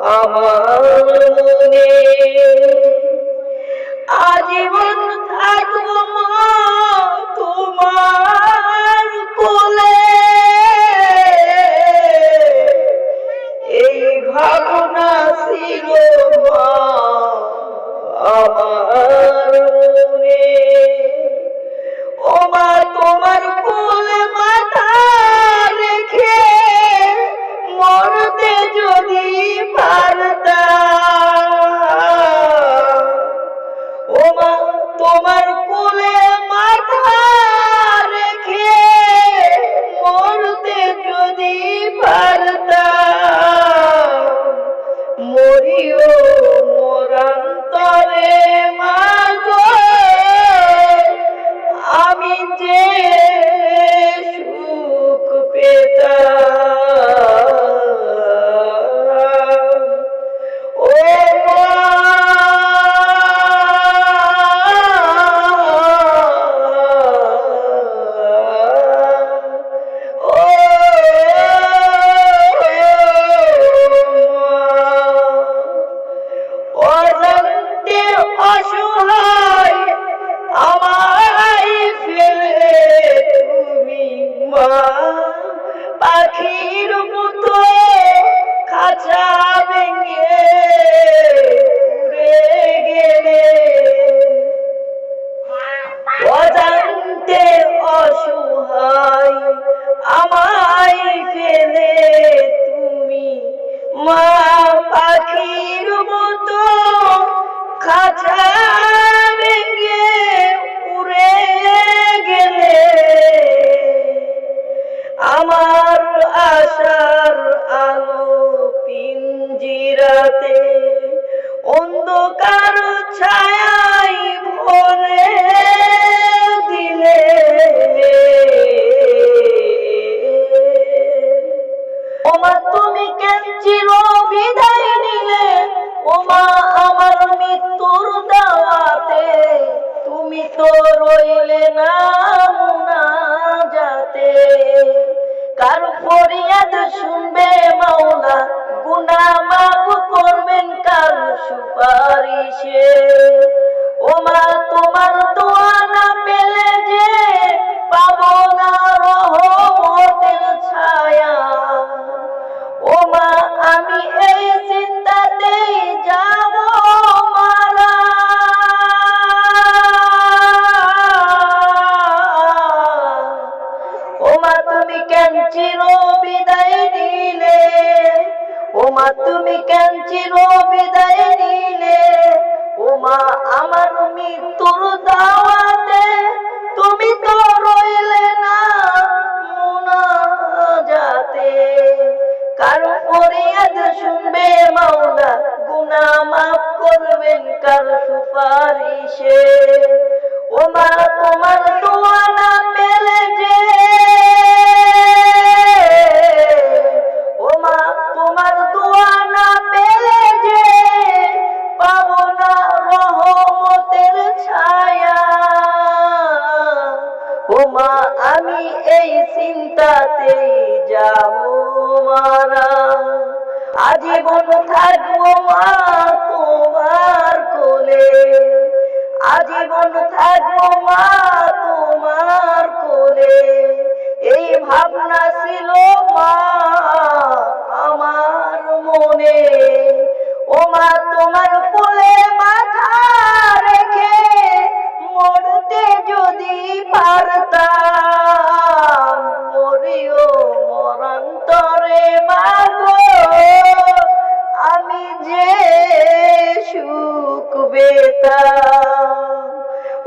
আমার মনে আজীবন থাকব মা তোমার কোলে। এই ভাবনা ছিল মা আমার। পাখির মতো খাঁচা ভেঙে উড়ে গেলে। অজান্তে অসহায় আমায় ফেলে তুমি মা পাখির মতো খাঁচা রাতে অন্ধকার ছায়াই ভরে দিলে। ওমা, তুমি কেন চির বিদায় নিলে? ওমা, আমার মৃত্যুর দাওয়াতে তুমি তো রইলে না যাতে কার ফরিয়াদ শুনবে মাওলা? গুনা মাফ করবেন কার সুপারিশে? ও মা তোমার তো আনা পেলে যে পাবো না রহমতের ছায়া। ও মা আমি এই চিন্তাতেই যাব মারা। ও মা তুমি কেন চির বিদায় ও মা তুমি কেন চির বিদায় নিলে? ওমা আমার মৃত্যুর দাওয়াতে তুমি তো রইলে না মুনাজাতে। কারও ফরিয়াদ শুনবে মাওলা গুনা মাফ করবেন, কার সুপারিশে ও মা, আমি এই চিন্তাতেই যাব, মারা। আজীবন থাকব মা তোমার কোলে। আজীবন থাকব মা তোমার কোলে।